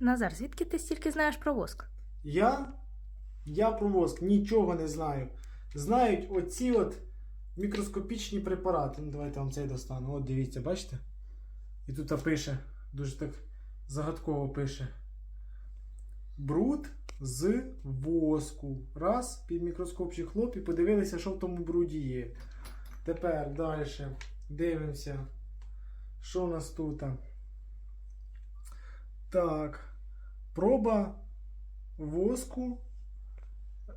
Назар, звідки ти стільки знаєш про воск? Я? Я про воск нічого не знаю. Знають оці от мікроскопічні препарати. Ну, давайте вам цей достану. От дивіться, бачите? І тут пише, дуже так загадково пише. Бруд з воску. Раз, під мікроскопчик хлоп і подивилися, що в тому бруді є. Тепер далі дивимося. Що у нас тут? Так. Проба воску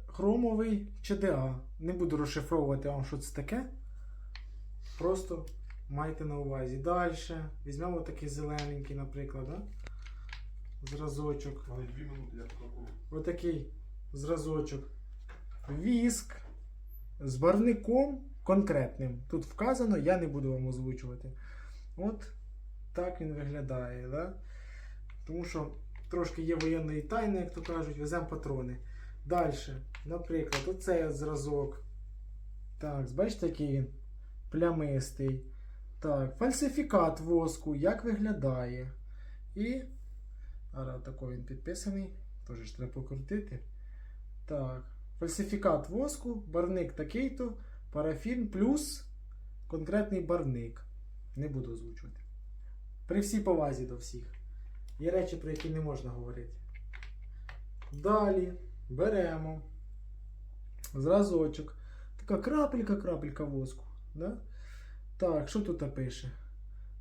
хромовий ЧДА. Не буду розшифровувати вам, що це таке. Просто майте на увазі. Далі. Візьмемо такий зелененький, наприклад. Да? Зразочок. Отакий зразочок. Віск з барником конкретним. Тут вказано, я не буду вам озвучувати. От так він виглядає. Да? Тому що трошки є воєнної тайни, як то кажуть, веземо патрони. Далі, наприклад, оцей зразок. Так, бачите, який він плямистий. Так, фальсифікат воску, як виглядає. І. Ара, такий він підписаний. Теж треба покрутити. Так. Фальсифікат воску, барвник такий-то, парафін плюс конкретний барвник. Не буду озвучувати. При всій повазі до всіх. Є речі, про які не можна говорити. Далі беремо зразочок. Така крапелька, крапелька воску. Да? Так, що тут пише?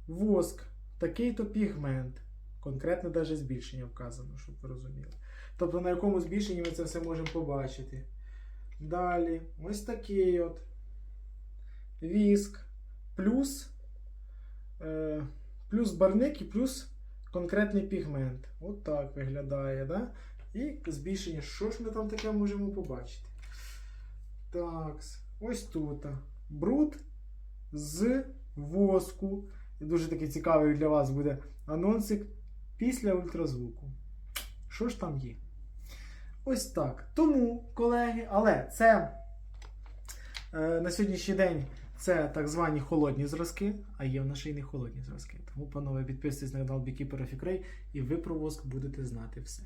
Воск, такий-то пігмент. Конкретно навіть збільшення вказано, щоб ви розуміли. Тобто на якому збільшенні ми це все можемо побачити. Далі, ось такий от віск, плюс, е, плюс барник і плюс конкретний пігмент. От так виглядає. Да? І збільшення. Що ж ми там таке можемо побачити? Так, ось тут. Бруд з воску. І дуже такий цікавий для вас буде анонсик після ультразвуку. Що ж там є? Ось так. Тому, колеги, але це е, на сьогоднішній день це так звані холодні зразки, а є в нас ще й не холодні зразки. Тому, панове, підписуйтесь на канал Beekeeper і ви про воск будете знати все.